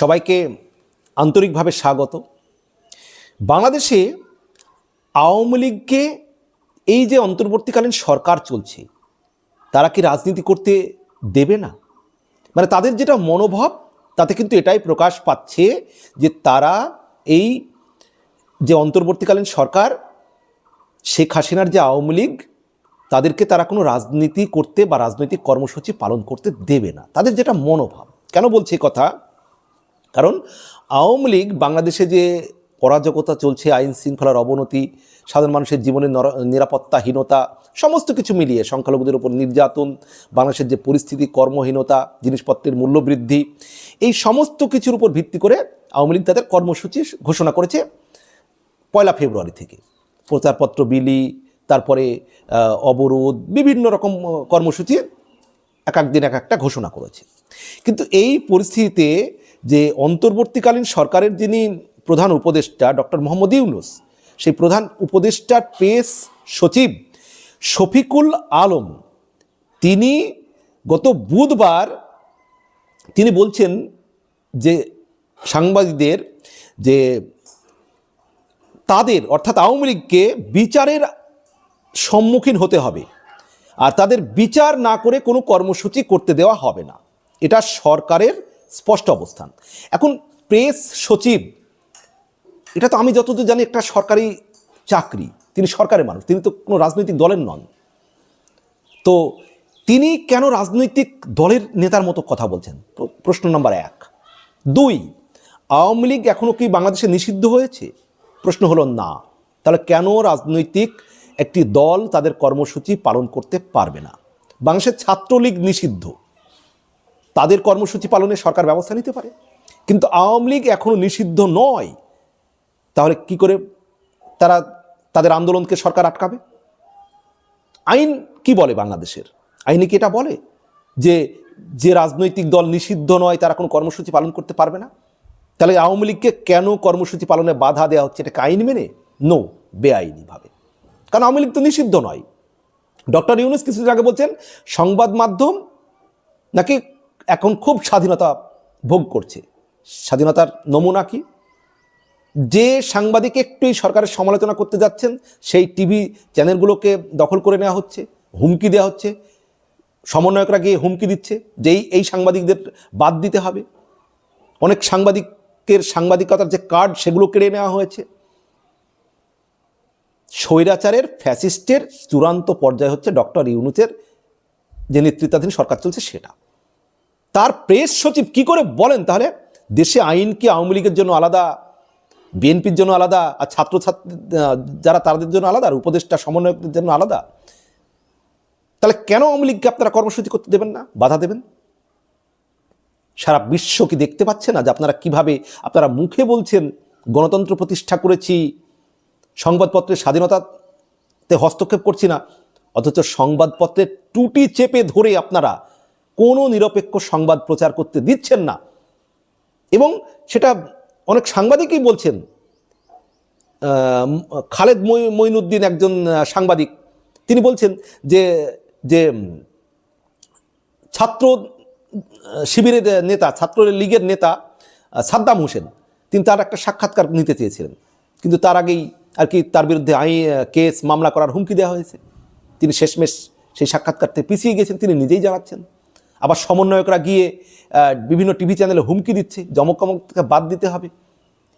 সবাইকে আন্তরিকভাবে স্বাগত। বাংলাদেশে আওয়ামী লীগকে এই যে অন্তর্বর্তীকালীন সরকার চলছে, তারা কি রাজনীতি করতে দেবে না? মানে তাদের যেটা মনোভাব, তাতে কিন্তু এটাই প্রকাশ পাচ্ছে যে তারা এই যে অন্তর্বর্তীকালীন সরকার, শেখ হাসিনার যে আওয়ামী লীগ, তাদেরকে তারা কোনো রাজনীতি করতে বা রাজনৈতিক কর্মসূচি পালন করতে দেবে না। তাদের যেটা মনোভাব, কেন বলছে কথা? কারণ আওয়ামী লীগ বাংলাদেশে যে অরাজকতা চলছে, আইন শৃঙ্খলার অবনতি, সাধারণ মানুষের জীবনের নর- নিরাপত্তাহীনতা, সমস্ত কিছু মিলিয়ে সংখ্যালঘুদের উপর নির্যাতন, বাংলাদেশের যে পরিস্থিতি, কর্মহীনতা, জিনিসপত্রের মূল্য বৃদ্ধি এই সমস্ত কিছুর উপর ভিত্তি করে আওয়ামী লীগ তাদের কর্মসূচি ঘোষণা করেছে পয়লা ফেব্রুয়ারি থেকে। প্রচারপত্র বিলি, তারপরে অবরোধ, বিভিন্ন রকম কর্মসূচি এক এক দিন এক, একটা ঘোষণা করেছে। কিন্তু এই পরিস্থিতিতে যে অন্তর্বর্তীকালীন সরকারের যিনি প্রধান উপদেষ্টা, ডক্টর মোহাম্মদ ইউনুস, সেই প্রধান উপদেষ্টার পেস সচিব শফিকুল আলম, তিনি গত বুধবার তিনি বলছেন যে সাংবাদিকদের যে তাদের, অর্থাৎ আওয়ামী লীগকে বিচারের সম্মুখীন হতে হবে আর তাদের বিচার না করে কোনো কর্মসূচি করতে দেওয়া হবে না। এটা সরকারের স্পষ্ট অবস্থান। এখন প্রেস সচিব, এটা তো আমি যতদূর জানি একটা সরকারি চাকরি। তিনি সরকারের মানুষ, তিনি তো কোনো রাজনৈতিক দলের নন। তো তিনি কেন রাজনৈতিক দলের নেতার মতো কথা বলছেন? প্রশ্ন নম্বর এক। দুই, আওয়ামী লীগ এখনও কি বাংলাদেশে নিষিদ্ধ হয়েছে? প্রশ্ন হলো না। তাহলে কেন রাজনৈতিক একটি দল তাদের কর্মসূচি পালন করতে পারবে না? বাংলাদেশের ছাত্রলীগ নিষিদ্ধ। তাদের কর্মসূচি পালনে সরকার ব্যবস্থা নিতে পারে। কিন্তু আওয়ামী লীগ এখনও নিষিদ্ধ নয়। তাহলে কি করে তারা তাদের আন্দোলনকে সরকার আটকাবে? আইন কি বলে বাংলাদেশের? আইনে কি এটা বলে? যে যে রাজনৈতিক দল নিষিদ্ধ নয়, তারা কোনো কর্মসূচি পালন করতে পারবে না? তাহলে আওয়ামী লীগকে কেন কর্মসূচি পালনে বাধা দেওয়া হচ্ছে? এটাকে আইন মেনে? নো, বেআইনিভাবে। কারণ আওয়ামী লীগ তো নিষিদ্ধ নয়। ডক্টর ইউনুস কিছুদিন আগে বলছেন, সংবাদ মাধ্যম নাকি এখন খুব স্বাধীনতা ভোগ করছে। স্বাধীনতার নমুনা কি? যে সাংবাদিক একটুই সরকারের সমালোচনা করতে যাচ্ছেন, সেই টিভি চ্যানেলগুলোকে দখল করে নেওয়া হচ্ছে, হুমকি দেওয়া হচ্ছে, সমন্বয়করা গিয়ে হুমকি দিচ্ছে যেই এই- সাংবাদিকদের বাদ দিতে হবে। অনেক সাংবাদিকের সাংবাদিকতার যে কার্ড, সেগুলো কেড়ে নেওয়া হয়েছে। স্বৈরাচারের ফ্যাসিস্টের চূড়ান্ত পর্যায় হচ্ছে ডক্টর ইউনুসের যে নেতৃত্বাধীন সরকার চলছে, সেটা। তার প্রেস সচিব কি করে বলেন? তাহলে দেশে আইন কি আওয়ামী লীগের জন্য আলাদা, বিএনপির জন্য আলাদা, আর ছাত্রছাত্রী যারা তাদের জন্য আলাদা, আর উপদেষ্টা সমন্বয়কদের জন্য আলাদা? তাহলে কেন আওয়ামী লীগকে আপনারা কর্মসূচি করতে দেবেন না? বাধা দেবেন? সারা বিশ্ব কি দেখতে পাচ্ছে না যে আপনারা কীভাবে, আপনারা মুখে বলছেন, গণতন্ত্র প্রতিষ্ঠা করেছি, সংবাদপত্রের স্বাধীনতাতে হস্তক্ষেপ করছি না, অথচ সংবাদপত্রের টুটি চেপে ধরে আপনারা কোনো নিরপেক্ষ সংবাদ প্রচার করতে দিচ্ছেন না। এবং সেটা অনেক সাংবাদিকই বলছেন। খালেদ মঈনুদ্দিন একজন সাংবাদিক, তিনি বলছেন যে যে ছাত্র শিবিরের নেতা, ছাত্র লীগের নেতা সাদ্দাম হোসেন, তিনি তার একটা সাক্ষাৎকার নিতে চেয়েছিলেন। কিন্তু তার আগেই আর কি তার বিরুদ্ধে আই কেস, মামলা করার হুমকি দেওয়া হয়েছে। তিনি শেষমেশ সেই সাক্ষাৎকার থেকে পিছিয়ে গেছেন, তিনি নিজেই জানাচ্ছেন। আবার সমন্বয়করা গিয়ে বিভিন্ন টিভি চ্যানেলে হুমকি দিচ্ছে জমক বাদ দিতে হবে।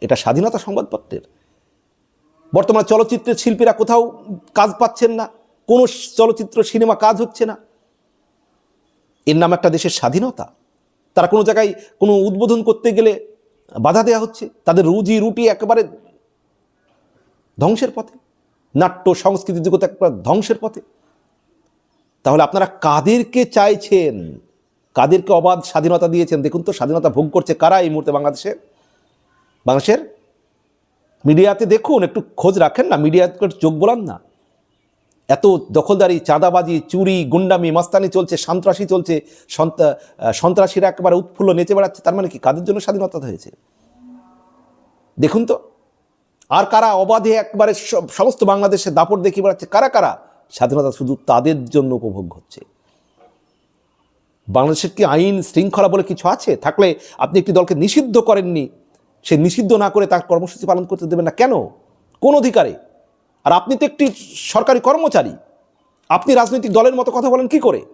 এটা স্বাধীনতা সংবাদপত্রের। বর্তমানে চলচ্চিত্রের শিল্পীরা কোথাও কাজ পাচ্ছেন না, কোনো চলচ্চিত্র সিনেমা কাজ হচ্ছে না। এর নাম একটা দেশের স্বাধীনতা। তারা কোনো জায়গায় কোনো উদ্বোধন করতে গেলে বাধা দেওয়া হচ্ছে। তাদের রুজি রুটি একেবারে ধ্বংসের পথে। নাট্য সংস্কৃতি জগৎ একবার ধ্বংসের পথে। তাহলে আপনারা কাদেরকে চাইছেন? কাদেরকে অবাধ স্বাধীনতা দিয়েছেন? দেখুন তো, স্বাধীনতা ভোগ করছে কারা এই মুহূর্তে বাংলাদেশে? বাংলাদেশের মিডিয়াতে দেখুন, একটু খোঁজ রাখেন না, মিডিয়াতে একটু চোখ বোলান না। এত দখলদারি, চাঁদাবাজি, চুরি, গুন্ডামি, মাস্তানি চলছে, সন্ত্রাসী চলছে, সন্ত্রা- সন্ত্রাসীরা একেবারে উৎফুল্ল নেচে বেড়াচ্ছে, তার মানে কি কাদের জন্য স্বাধীনতা হয়েছে? দেখুন তো, আর কারা অবাধে একবারে সমস্ত বাংলাদেশে দাপট দেখিয়ে বেড়াচ্ছে, কারা কারা? স্বাধীনতা শুধু তাদের জন্য উপভোগ হচ্ছে। বাংলাদেশের কি আইন শৃঙ্খলা বলে কিছু আছে? থাকলে আপনি একটি দলকে নিষিদ্ধ করেননি। সে নিষিদ্ধ না করে তার কর্মসূচি পালন করতে দেবেন না কেন? কোন অধিকারে? আর আপনি তো একটি সরকারি কর্মচারী। আপনি রাজনৈতিক দলের মতো কথা বলেন কি করে?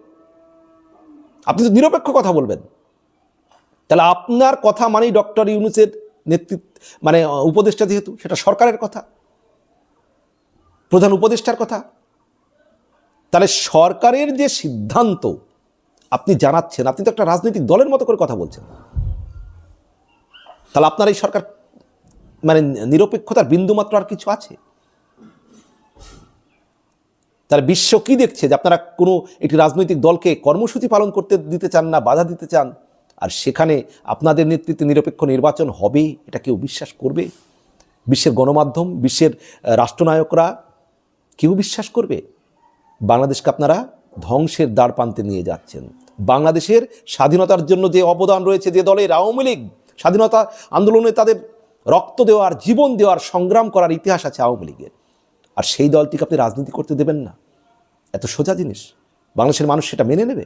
আপনি তো নিরপেক্ষ কথা বলবেন। তাহলে আপনার কথা মানেই ডক্টর ইউনুসের নেতৃত্ব মানে উপদেষ্টা যেহেতু, সেটা সরকারের কথা। প্রধান উপদেষ্টার কথা। তাহলে সরকারের যে সিদ্ধান্ত আপনি জানাচ্ছেন, আপনি তো একটা রাজনৈতিক দলের মতো করে কথা বলছেন। তাহলে আপনার এই সরকার মানে নিরপেক্ষতার বিন্দুমাত্র আর কিছু আছে? তাহলে বিশ্ব কি দেখছে যে আপনারা কোনো একটি রাজনৈতিক দলকে কর্মসূচি পালন করতে দিতে চান না, বাধা দিতে চান? আর সেখানে আপনাদের নেতৃত্বে নিরপেক্ষ নির্বাচন হবে, এটা কেউ বিশ্বাস করবে? বিশ্বের গণমাধ্যম, বিশ্বের রাষ্ট্রনায়করা কেউ বিশ্বাস করবে? বাংলাদেশকে আপনারা ধ্বংসের দ্বার প্রান্তে নিয়ে যাচ্ছেন। বাংলাদেশের স্বাধীনতার জন্য যে অবদান রয়েছে যে দলের আওয়ামী লীগ স্বাধীনতা আন্দোলনে তাদের রক্ত দেওয়ার, জীবন দেওয়ার, সংগ্রাম করার ইতিহাস আছে আওয়ামী লীগের। আর সেই দলটিকে আপনি রাজনীতি করতে দেবেন না। এত সোজা জিনিস। বাংলাদেশের মানুষ সেটা মেনে নেবে।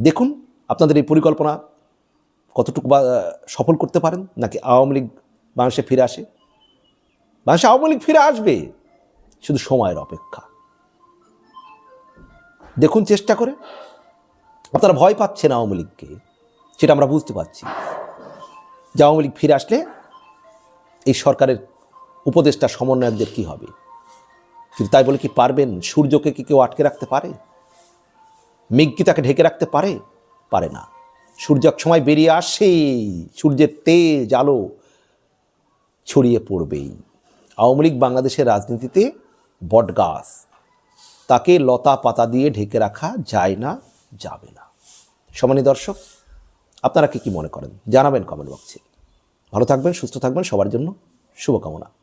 দেখুন, আপনাদের এই পরিকল্পনা কতটুকু বা সফল করতে পারেন? নাকি আওয়ামী লীগ বাংলাদেশে ফিরে আসে? বাংলাদেশে আওয়ামী লীগ ফিরে আসবে। শুধু সময়ের অপেক্ষা। দেখুন চেষ্টা করে। আপনারা ভয় পাচ্ছেন আওয়ামী লীগকে, সেটা আমরা বুঝতে পারছি। যে আওয়ামী লীগ ফিরে আসলে এই সরকারের উপদেষ্টা সমন্বয়কদের কি হবে? কিন্তু তাই বলে কি পারবেন? সূর্যকে কি কেউ আটকে রাখতে পারে? মেঘ কি তাকে ঢেকে রাখতে পারে? পারে না। সূর্য এক সময় বেরিয়ে আসেই সূর্যের তেজ, আলো ছড়িয়ে পড়বেই। আওয়ামী লীগ বাংলাদেশের রাজনীতিতে বটগাছ। তাকে লতা পাতা দিয়ে ঢেকে রাখা যায় না। যাবে না। সমানী দর্শক, আপনারা কি কি মনে করেন? জানাবেন কমেন্ট বক্সে। ভালো থাকবেন, সুস্থ থাকবেন, সবার জন্য শুভকামনা।